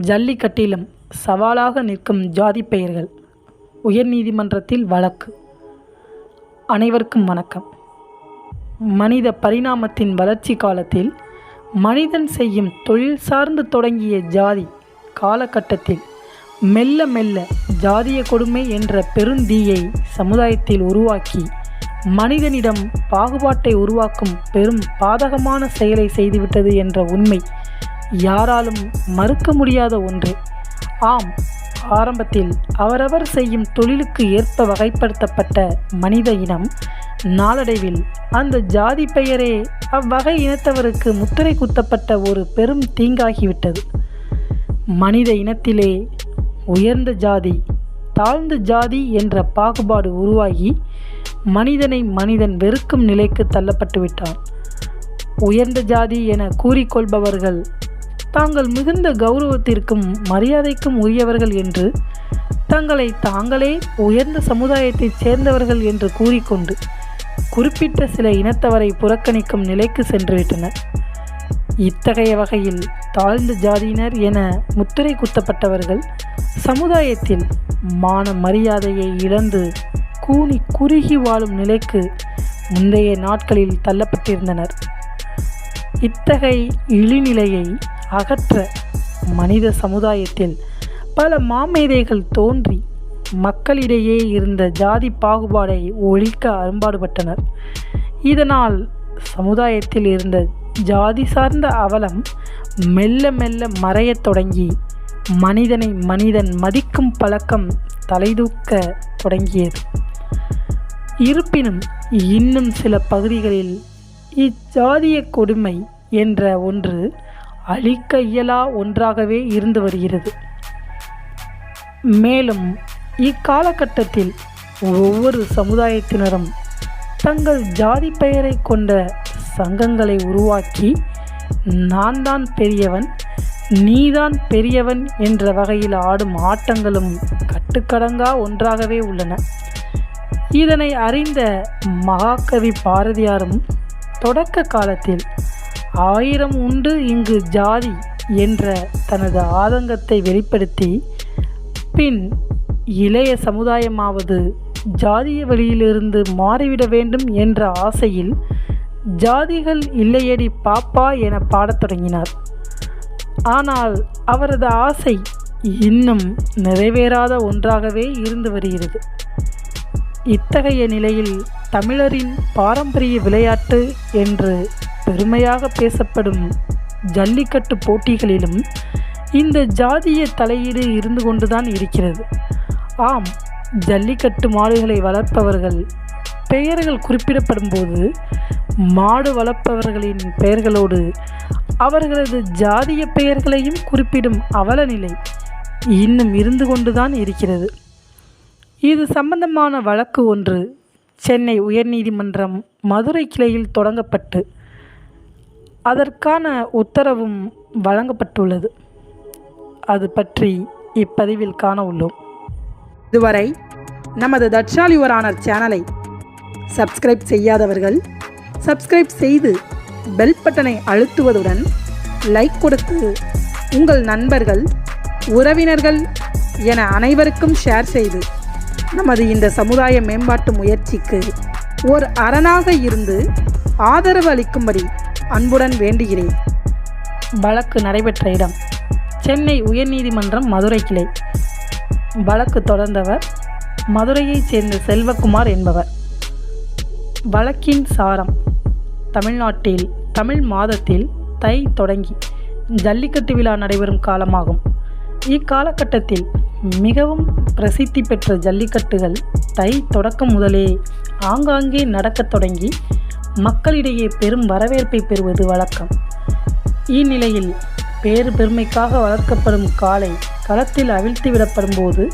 ஜல்லிக்கட்டிலும் சவாலாக நிற்கும் ஜாதி பெயர்கள் உயர்நீதிமன்றத்தில் வழக்கு. அனைவருக்கும் வணக்கம். மனித பரிணாமத்தின் வளர்ச்சி காலத்தில் மனிதன் செய்யும் தொழில் சார்ந்து தொடங்கிய ஜாதி காலகட்டத்தில் மெல்ல மெல்ல ஜாதிய கொடுமை என்ற பெருந்தீயை சமுதாயத்தில் உருவாக்கி மனிதனிடம் பாகுபாட்டை உருவாக்கும் பெரும் பாதகமான செயலை செய்துவிட்டது என்ற உண்மை யாராலும் மறுக்க முடியாத ஒன்று. ஆம் ஆரம்பத்தில் அவரவர் செய்யும் தொழிலுக்கு ஏற்ப வகைப்படுத்தப்பட்ட மனித இனம் நாளடைவில் அந்த ஜாதி பெயரே அவ்வகை இனத்தவருக்கு முத்திரை குத்தப்பட்ட ஒரு பெரும் தீங்காகிவிட்டது. மனித இனத்திலே உயர்ந்த ஜாதி தாழ்ந்த ஜாதி என்ற பாகுபாடு உருவாகி மனிதனை மனிதன் வெறுக்கும் நிலைக்கு தள்ளப்பட்டு விட்டான் உயர்ந்த ஜாதி என கூறிக்கொள்பவர்கள் தாங்கள் மிகுந்த கௌரவத்திற்கும் மரியாதைக்கும் உரியவர்கள் என்று தங்களை தாங்களே உயர்ந்த சமுதாயத்தைச் சேர்ந்தவர்கள் என்று கூறிக்கொண்டு குறிப்பிட்ட சில இனத்தவரை புறக்கணிக்கும் நிலைக்கு சென்றுவிட்டனர். இத்தகைய வகையில் தாழ்ந்த ஜாதியினர் என முத்திரை குத்தப்பட்டவர்கள் சமுதாயத்தில் மான மரியாதையை இழந்து கூனி குறுகி வாழும் நிலைக்கு முந்தைய நாட்களில் தள்ளப்பட்டிருந்தனர். இத்தகைய இழிநிலையை அகற்ற மனித சமுதாயத்தில் பல மாமேதைகள் தோன்றி மக்களிடையே இருந்த ஜாதி பாகுபாடை ஒழிக்க அரும்பாடுபட்டனர். இதனால் சமுதாயத்தில் இருந்த ஜாதி சார்ந்த அவலம் மெல்ல மெல்ல மறையத் தொடங்கி மனிதனை மனிதன் மதிக்கும் பழக்கம் தலைதூக்க தொடங்கியது. இருப்பினும் இன்னும் சில பகுதிகளில் இச்சாதிய கொடுமை என்ற ஒன்று அழிக்க இயலா ஒன்றாகவே இருந்து வருகிறது. மேலும் இக்காலகட்டத்தில் ஒவ்வொரு சமுதாயத்தினரும் தங்கள் ஜாதி பெயரை கொண்ட சங்கங்களை உருவாக்கி நான் தான் பெரியவன் நீதான் பெரியவன் என்ற வகையில் ஆடும் ஆட்டங்களும் கட்டுக்கடங்கா ஒன்றாகவே உள்ளன. இதனை அறிந்த மகாகவி பாரதியாரும் தொடக்க காலத்தில் ஆயிரம் உண்டு இங்கு ஜாதி என்ற தனது ஆதங்கத்தை வெளிப்படுத்தி பின் இளைய சமுதாயமாவது ஜாதிய வழியிலிருந்து மாறிவிட வேண்டும் என்ற ஆசையில் ஜாதிகள் இல்லையடி பாப்பா என பாடத் தொடங்கினார். ஆனால் அவரது ஆசை இன்னும் நிறைவேறாத ஒன்றாகவே இருந்து வருகிறது. இத்தகைய நிலையில் தமிழரின் பாரம்பரிய விளையாட்டு என்று பெருமையாக பேசப்படும் ஜல்லிக்கட்டு போட்டிகளிலும் இந்த ஜாதிய தலையீடு இருந்து கொண்டுதான் இருக்கிறது. ஆம் ஜல்லிக்கட்டு மாடுகளை வளர்ப்பவர்கள் பெயர்கள் குறிப்பிடப்படும்போது மாடு வளர்ப்பவர்களின் பெயர்களோடு அவர்களது ஜாதிய பெயர்களையும் குறிப்பிடும் அவலநிலை இன்னும் இருந்து கொண்டுதான் இருக்கிறது. இது சம்பந்தமான வழக்கு ஒன்று சென்னை உயர்நீதிமன்றம் மதுரை கிளையில் தொடங்கப்பட்டு அதற்கான உத்தரவும் வழங்கப்பட்டுள்ளது. அது பற்றி இப்பதிவில் காண உள்ளோம். இதுவரை நமது தட்சாலி சேனலை சப்ஸ்கிரைப் செய்யாதவர்கள் சப்ஸ்கிரைப் செய்து பெல் பட்டனை அழுத்துவதுடன் லைக் கொடுத்து உங்கள் நண்பர்கள் உறவினர்கள் என அனைவருக்கும் ஷேர் செய்து நமது இந்த சமுதாய மேம்பாட்டு முயற்சிக்கு ஒரு அரணாக இருந்து ஆதரவு அளிக்கும்படி அன்புடன் வேண்டுகிறேன். வழக்கு நடைபெற்ற இடம். சென்னை உயர்நீதிமன்றம் மதுரை கிளை. வழக்கு தொடர்ந்தவர் மதுரையைச் சேர்ந்த செல்வகுமார் என்பவர். வழக்கின் சாரம். தமிழ்நாட்டில் தமிழ் மாதத்தில் தை தொடங்கி ஜல்லிக்கட்டு விழா நடைபெறும் காலமாகும். இக்காலகட்டத்தில் மிகவும் பிரசித்தி பெற்ற ஜல்லிக்கட்டுகள் தை தொடக்கம் முதலே ஆங்காங்கே நடக்கத் தொடங்கி மக்களிடையே பெரும் வரவேற்பை பெறுவது வழக்கம். இந்நிலையில் பேறு பெருமைக்காக வளர்க்கப்படும் காளை களத்தில் அவிழ்த்து விடப்படும் போது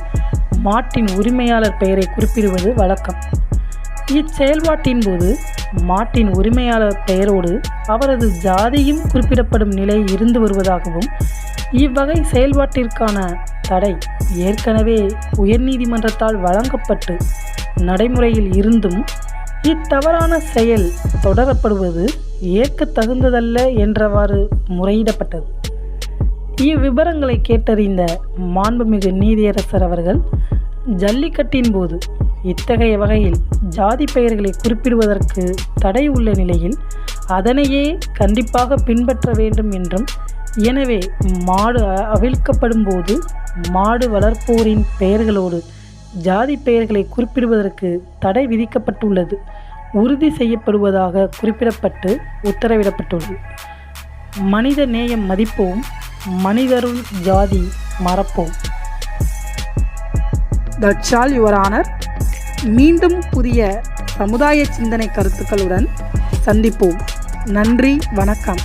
மாட்டின் உரிமையாளர் பெயரை குறிப்பிடுவது வழக்கம். இச்செயல்பாட்டின் போது மாட்டின் உரிமையாளர் பெயரோடு அவரது ஜாதியும் குறிப்பிடப்படும் நிலை இருந்து வருவதாகவும் இவ்வகை செயல்பாட்டிற்கான தடை ஏற்கனவே உயர்நீதிமன்றத்தால் வழங்கப்பட்டு நடைமுறையில் இருந்தும் இத்தவறான செயல் தொடரப்படுவது ஏற்கத் தகுந்ததல்ல என்றவாறு முறையிடப்பட்டது. இவ்விபரங்களை கேட்டறிந்த மாண்புமிகு நீதியரசர் அவர்கள் ஜல்லிக்கட்டின் போது இத்தகைய வகையில் ஜாதி பெயர்களை குறிப்பிடுவதற்கு தடை உள்ள நிலையில் அதனையே கண்டிப்பாக பின்பற்ற வேண்டும் என்றும் எனவே மாடு அவிழ்க்கப்படும் போது மாடு வளர்ப்போரின் பெயர்களோடு ஜாதி பெயர்களை குறிப்பிடுவதற்கு தடை விதிக்கப்பட்டுள்ளது. உறுதி செய்யப்படுவதாக குறிப்பிடப்பட்டு உத்தரவிடப்பட்டுள்ளது. மனித நேயம் மதிப்போம் மனிதருள் ஜாதி மறப்போம். தட்சால் யுவர் ஆனர் மீண்டும் புதிய சமுதாய சிந்தனை கருத்துக்களுடன் சந்திப்போம். நன்றி வணக்கம்.